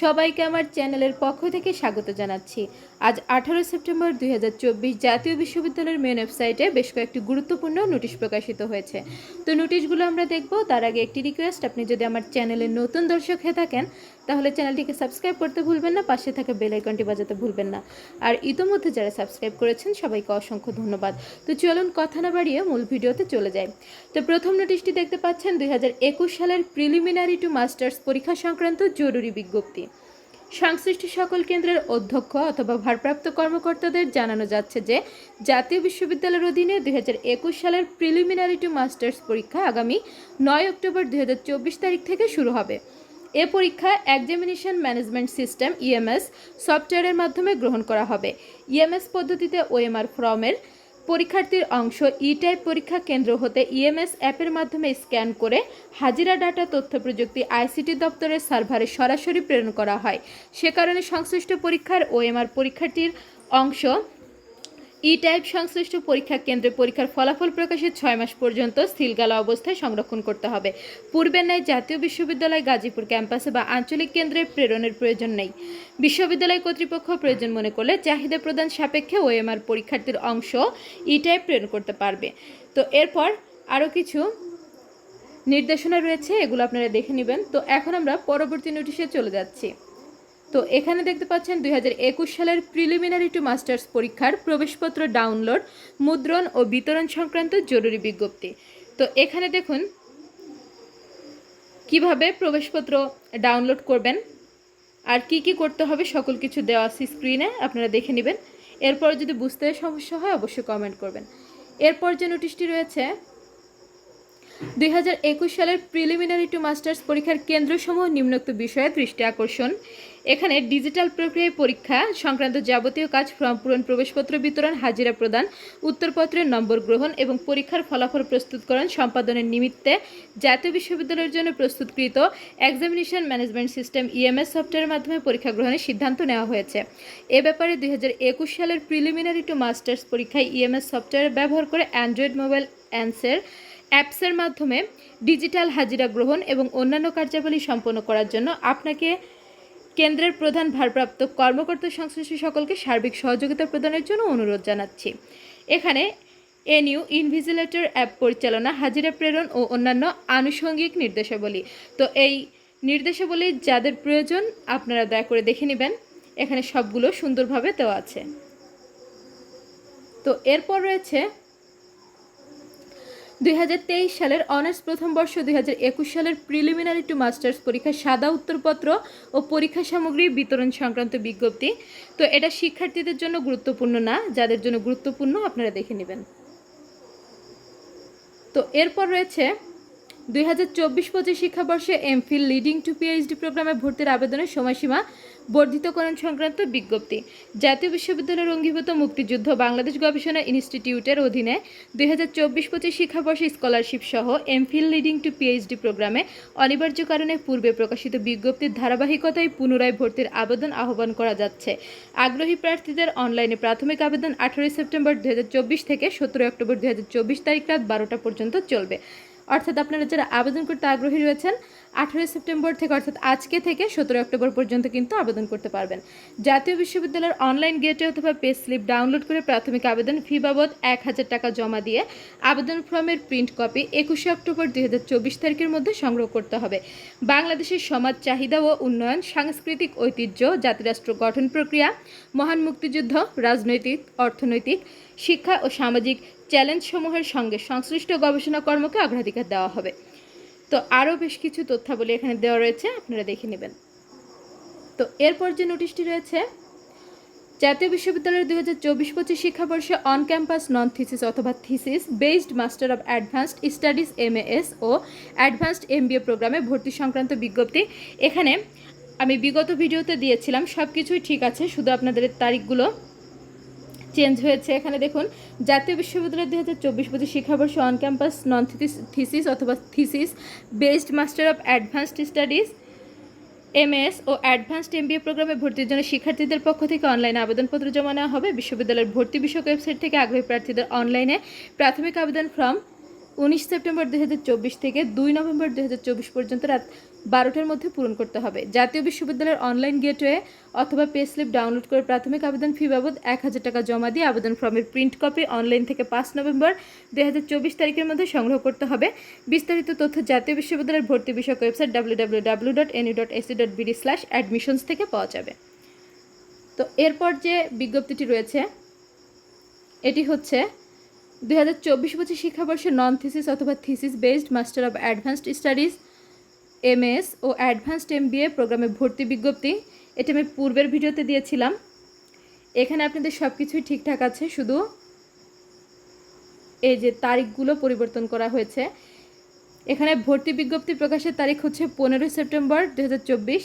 সবাইকে আমার চ্যানেলের পক্ষ থেকে স্বাগত জানাচ্ছি। আজ আঠারো সেপ্টেম্বর দুই হাজার চব্বিশ জাতীয় বিশ্ববিদ্যালয়ের মেন ওয়েবসাইটে বেশ কয়েকটি গুরুত্বপূর্ণ নোটিশ প্রকাশিত হয়েছে। তো নোটিশগুলো আমরা দেখব, তার আগে একটি রিকোয়েস্ট আপনি যদি আমার চ্যানেলের নতুন দর্শক হয়ে থাকেন, তাহলে চ্যানেলটিকে সাবস্ক্রাইব করতে ভুলবেন না, পাশে থাকা বেল আইকনটি বাজাতে ভুলবেন না। আর ইতোমধ্যে যারা সাবস্ক্রাইব করেছেন, সবাইকে অসংখ্য ধন্যবাদ। তো চলুন কথা না বাড়িয়ে মূল ভিডিওতে চলে যাই। তো প্রথম নোটিশটি দেখতে পাচ্ছেন, দুই হাজার একুশ সালের প্রিলিমিনারি টু মাস্টার্স পরীক্ষা সংক্রান্ত জরুরি বিজ্ঞপ্তি। সংশ্লিষ্ট সকল কেন্দ্রের অধ্যক্ষ অথবা ভারপ্রাপ্ত কর্মকর্তাদের জানানো যাচ্ছে যে, জাতীয় বিশ্ববিদ্যালয়ের অধীনে দুই হাজার একুশ সালের প্রিলিমিনারি টু মাস্টার্স পরীক্ষা আগামী নয় অক্টোবর দুই হাজার চব্বিশ তারিখ থেকে শুরু হবে। এ পরীক্ষা এক্সামিনেশন ম্যানেজমেন্ট সিস্টেম ইএমএস সফটওয়্যারের মাধ্যমে গ্রহণ করা হবে। ইএমএস পদ্ধতিতে ওএমআর ফর্মের পরীক্ষার্থীর অংশ ই টাইপ পরীক্ষা কেন্দ্র হতে ইএমএস অ্যাপের মাধ্যমে স্ক্যান করে হাজিরা ডাটা তথ্য প্রযুক্তি আইসিটি দপ্তরের সার্ভারে সরাসরি প্রেরণ করা হয়। সে কারণে সংশ্লিষ্ট পরীক্ষার ওএমআর পরীক্ষার্থীর অংশ ই টাইপ সংশ্লিষ্ট পরীক্ষা কেন্দ্রে পরীক্ষার ফলাফল প্রকাশের ছয় মাস পর্যন্ত স্থিলগালা অবস্থায় সংরক্ষণ করতে হবে। পূর্বের ন্যায় জাতীয় বিশ্ববিদ্যালয় গাজীপুর ক্যাম্পাসে বা আঞ্চলিক কেন্দ্রে প্রেরণের প্রয়োজন নেই। বিশ্ববিদ্যালয় কর্তৃপক্ষ প্রয়োজন মনে করলে চাহিদা প্রদান সাপেক্ষে ওএমআর পরীক্ষার্থীর অংশ ই টাইপ প্রেরণ করতে পারবে। তো এরপর আরও কিছু নির্দেশনা রয়েছে, এগুলো আপনারা দেখে নেবেন। তো এখন আমরা পরবর্তী নোটিশে চলে যাচ্ছি। তো এখানে দেখতে পাচ্ছেন দুই হাজার একুশ সালের প্রিলিমিনারি টু মাস্টার্স পরীক্ষার প্রবেশপত্র ডাউনলোড মুদ্রণ ও বিতরণ সংক্রান্ত জরুরি বিজ্ঞপ্তি। তো এখানে দেখুন কীভাবে প্রবেশপত্র ডাউনলোড করবেন, আর কি কি করতে হবে সকল কিছু দেওয়া আছে স্ক্রিনে আপনারা দেখে নেবেন। এরপর যদি বুঝতে সমস্যা হয়, অবশ্যই কমেন্ট করবেন। এরপর যে নোটিশটি রয়েছে দুই হাজার একুশ সালের প্রিলিমিনারি টু মাস্টার্স পরীক্ষার কেন্দ্রসমূহ নিম্নোক্ত বিষয়ে দৃষ্টি আকর্ষণ। এখানে ডিজিটাল প্রক্রিয়ায় পরীক্ষা, সংক্রান্ত যাবতীয় কাজ ফর্ম পূরণ, প্রবেশপত্র বিতরণ, হাজিরা প্রদান, উত্তরপত্রের নম্বর গ্রহণ এবং পরীক্ষার ফলাফল প্রস্তুতকরণ সম্পাদনের নিমিত্তে জাতীয় বিশ্ববিদ্যালয়ের জন্য প্রস্তুতকৃত এক্সামিনেশন ম্যানেজমেন্ট সিস্টেম ইএমএস সফটওয়্যারের মাধ্যমে পরীক্ষা গ্রহণের সিদ্ধান্ত নেওয়া হয়েছে। এ ব্যাপারে দুই হাজার একুশ সালের প্রিলিমিনারি টু মাস্টার্স পরীক্ষায় ইএমএস সফটওয়্যার ব্যবহার করে অ্যান্ড্রয়েড মোবাইল অ্যান্সের অ্যাপসের মাধ্যমে ডিজিটাল হাজিরা গ্রহণ এবং অন্যান্য কার্যাবলী সম্পন্ন করার জন্য আপনাকে কেন্দ্রের প্রধান ভারপ্রাপ্ত কর্মকর্তা সংশ্লিষ্ট সকলকে সার্বিক সহযোগিতা প্রদানের জন্য অনুরোধ জানাচ্ছি। এখানে এনইউ, ইনভিজিলেটর অ্যাপ পরিচালনা, হাজিরা প্রেরণ ও অন্যান্য আনুষঙ্গিক নির্দেশাবলী। তো এই নির্দেশাবলী যাদের প্রয়োজন আপনারা দয়া করে দেখে নেবেন। এখানে সবগুলো সুন্দরভাবে দেওয়া আছে। তো এরপর রয়েছে দুই হাজার তেইশ সালের অনার্স প্রথম বর্ষ, দুই হাজার একুশ সালের প্রিলিমিনারি টু মাস্টার্স পরীক্ষা সাদা উত্তরপত্র ও পরীক্ষা সামগ্রী বিতরণ সংক্রান্ত বিজ্ঞপ্তি। তো এটা শিক্ষার্থীদের জন্য গুরুত্বপূর্ণ না, যাদের জন্য গুরুত্বপূর্ণ আপনারা দেখে নেবেন। তো এরপর রয়েছে দুই হাজার চব্বিশ পঁচিশ শিক্ষাবর্ষে এমফিল লিডিং টু পিএইচডি প্রোগ্রামে ভর্তির আবেদনের সময়সীমা বর্ধিতকরণ সংক্রান্ত বিজ্ঞপ্তি। জাতীয় বিশ্ববিদ্যালয়ের অঙ্গীভূত মুক্তিযুদ্ধ বাংলাদেশ গবেষণা ইনস্টিটিউটের অধীনে দুই হাজার চব্বিশ পঁচিশ শিক্ষাবর্ষে স্কলারশিপ সহ এমফিল লিডিং টু পিএইচডি প্রোগ্রামে অনিবার্য কারণে পূর্বে প্রকাশিত বিজ্ঞপ্তির ধারাবাহিকতায় পুনরায় ভর্তির আবেদন আহ্বান করা যাচ্ছে। আগ্রহী প্রার্থীদের অনলাইনে প্রাথমিক আবেদন আঠারোই সেপ্টেম্বর দুই হাজার চব্বিশ থেকে সতেরোই অক্টোবর দুই হাজার চব্বিশ তারিখ রাত বারোটা পর্যন্ত চলবে। অর্থাৎ আপনারা যারা আবেদন করতে আগ্রহী রয়েছেন, আঠেরোই সেপ্টেম্বর থেকে অর্থাৎ আজকে থেকে সতেরো অক্টোবর পর্যন্ত কিন্তু আবেদন করতে পারবেন। জাতীয় বিশ্ববিদ্যালয়ের অনলাইন গেটে অথবা পে স্লিপ ডাউনলোড করে প্রাথমিক আবেদন ফি বাবদ এক হাজার টাকা জমা দিয়ে আবেদন ফর্মের প্রিন্ট কপি একুশে অক্টোবর দুই হাজার চব্বিশ তারিখের মধ্যে সংগ্রহ করতে হবে। বাংলাদেশের সমাজ চাহিদা ও উন্নয়ন, সাংস্কৃতিক ঐতিহ্য, জাতিরাষ্ট্র গঠন প্রক্রিয়া, মহান মুক্তিযুদ্ধ, রাজনৈতিক, অর্থনৈতিক, শিক্ষা ও সামাজিক চ্যালেঞ্জসমূহের সঙ্গে সংশ্লিষ্ট গবেষণা কর্মকে অগ্রাধিকার দেওয়া হবে। তো আরও বেশ কিছু তথ্যাবলী এখানে দেওয়া রয়েছে, আপনারা দেখে নেবেন। তো এরপর যে নোটিশটি রয়েছে, জাতীয় বিশ্ববিদ্যালয়ের দুই হাজার চব্বিশ পঁচিশ শিক্ষাবর্ষে অন ক্যাম্পাস নন থিসিস অথবা thesis based master of advanced studies MAS O advanced MBA প্রোগ্রামে ভর্তি সংক্রান্ত বিজ্ঞপ্তি। এখানে আমি বিগত ভিডিওতে দিয়েছিলাম সব কিছুই ঠিক আছে, শুধু আপনাদের তারিখগুলো চেঞ্জ হয়েছে। এখানে দেখুন, জাতীয় বিশ্ববিদ্যালয় দুই হাজার চব্বিশ পঁচিশ শিক্ষাবর্ষ অন ক্যাম্পাস নন থিসিস অথবা thesis based master of advanced studies MS O advanced MBA প্রোগ্রামে ভর্তির জন্য শিক্ষার্থীদের পক্ষ থেকে অনলাইনে আবেদনপত্র জমা নেওয়া হবে। বিশ্ববিদ্যালয়ের ভর্তি বিষয়ক ওয়েবসাইট থেকে আগ্রহী প্রার্থীদের অনলাইনে প্রাথমিক আবেদন ফর্ম উনিশ সেপ্টেম্বর দুই হাজার চব্বিশ থেকে দুই নভেম্বর দুই হাজার চব্বিশ পর্যন্ত রাত বারোটার মধ্যে পূরণ করতে হবে। জাতীয় বিশ্ববিদ্যালয়ের অনলাইন গেটওয়ে অথবা পে স্লিপ ডাউনলোড করে প্রাথমিক আবেদন ফি বাবদ এক হাজার টাকা জমা দিয়ে আবেদন ফর্মের প্রিন্ট কপি অনলাইন থেকে পাঁচ নভেম্বর দুই হাজার চব্বিশ তারিখের মধ্যে সংগ্রহ করতে হবে। বিস্তারিত তথ্য জাতীয় বিশ্ববিদ্যালয়ের ভর্তি বিষয়ক website W W W dot NU dot AC dot BD slash admissions থেকে পাওয়া যাবে। তো এরপর যে বিজ্ঞপ্তিটি রয়েছে, এটি হচ্ছে দুই হাজার চব্বিশ পঁচিশ শিক্ষাবর্ষে নন থিসিস অথবা thesis based master of advanced studies MS O advanced MBA প্রোগ্রামে ভর্তি বিজ্ঞপ্তি। এটা আমি পূর্বের ভিডিওতে দিয়েছিলাম। এখানে আপনাদের সব কিছুই ঠিকঠাক আছে, শুধু এই যে তারিখগুলো পরিবর্তন করা হয়েছে। এখানে ভর্তি বিজ্ঞপ্তি প্রকাশের তারিখ হচ্ছে পনেরোই সেপ্টেম্বর দু হাজার চব্বিশ।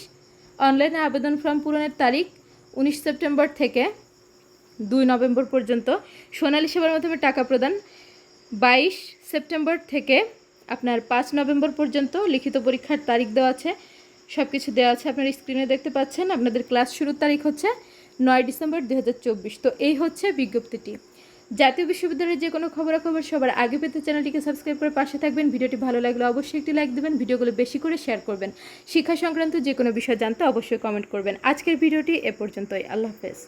অনলাইনে আবেদন ফর্ম পূরণের তারিখ উনিশ সেপ্টেম্বর থেকে। দুই নভেম্বর পর্যন্ত। সোনালী সেবার মাধ্যমে টাকা প্রদান। বাইশ সেপ্টেম্বর থেকে আপনার পাঁচ নভেম্বর পর্যন্ত লিখিত পরীক্ষার তারিখ দেওয়া আছে। সব কিছু দেওয়া আছে আপনার স্ক্রিনে দেখতে পাচ্ছেন। আপনাদের ক্লাস শুরুর তারিখ হচ্ছে নয় ডিসেম্বর দু হাজার চব্বিশ। তো এই হচ্ছে বিজ্ঞপ্তিটি। জাতীয় বিশ্ববিদ্যালয়ের যে কোনো খবরাখবর সবার আগে পেতে চ্যানেলটিকে সাবস্ক্রাইব করে পাশে থাকবেন। ভিডিওটি ভালো লাগলে অবশ্যই একটি লাইক দেবেন, ভিডিওগুলো বেশি করে শেয়ার করবেন। শিক্ষা সংক্রান্ত যে কোনো বিষয় জানতে অবশ্যই কমেন্ট করবেন। আজকের ভিডিওটি এ পর্যন্তই। আল্লাহ হাফেজ।